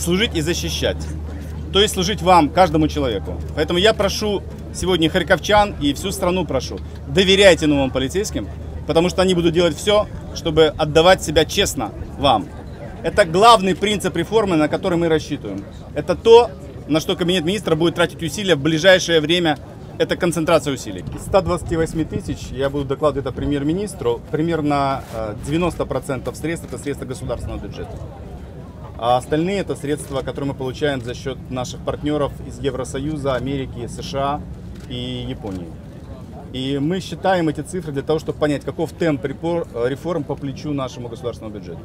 служить и защищать. То есть служить вам, каждому человеку. Поэтому я прошу сегодня харьковчан и всю страну прошу, доверяйте новым полицейским, потому что они будут делать все, чтобы отдавать себя честно вам. Это главный принцип реформы, на который мы рассчитываем. Это то, на что Кабинет министра будет тратить усилия в ближайшее время. Это концентрация усилий. Из 128 тысяч, я буду докладывать это премьер-министру, примерно э, 90% средств это средства государственного бюджета. А остальные это средства, которые мы получаем за счет наших партнеров из Евросоюза, Америки, США и Японии. И мы считаем эти цифры для того, чтобы понять, каков темп репор- э, реформ по плечу нашему государственному бюджету.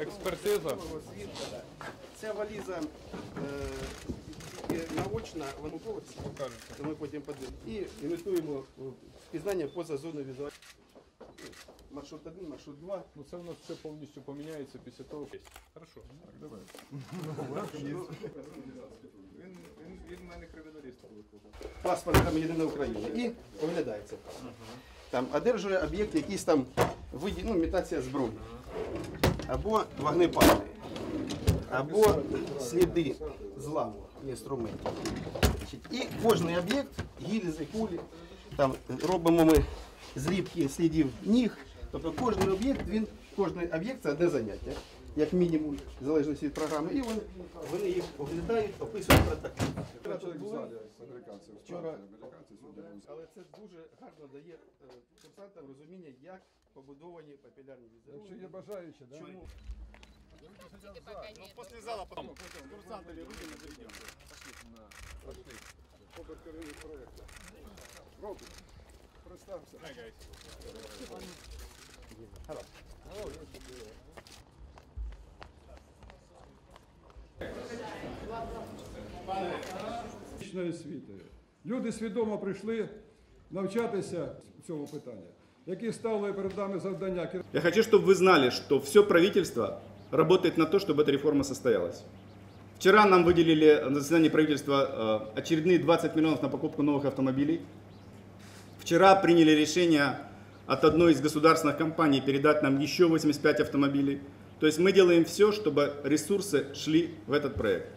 Експертиза. Ця валіза Покажете. то ми потім подивимося. І імітуємо в впізнання поза зоною візуальної. Маршрут 1, маршрут 2. Ну це у нас все повністю поміняється після того. Хорошо. Так, давай. Він, він, він в мене криміналіст викликав. паспорт громадянина України. І оглядається. Там одержує об'єкт якийсь там виді, ну, імітація зброї. Або вогнепальний. Або сліди зламу інструментів. І кожний об'єкт, гільзи, кулі, там робимо ми зліпки слідів ніг. Тобто кожен об'єкт, він, кожний об'єкт це одне заняття, як мінімум, в залежності від програми. І вони, вони їх оглядають, описують протокол. Вчора але це дуже гарно дає е, курсантам розуміння, як побудовані папілярні візерунки. Якщо є бажаючі, да? Чому? После зала потом с курсантами выйдем и заведем. Фізичної освіти. Люди свідомо прийшли навчатися цьому питанню, які ставили перед нами завдання. Я хочу, чтобы вы знали, что все правительство работает на то, чтобы эта реформа состоялась. Вчера нам выделили на заседании правительства э, очередные 20 миллионов на покупку новых автомобилей. Вчера приняли решение от одной из государственных компаний передать нам еще 85 автомобилей. То есть мы делаем все, чтобы ресурсы шли в этот проект.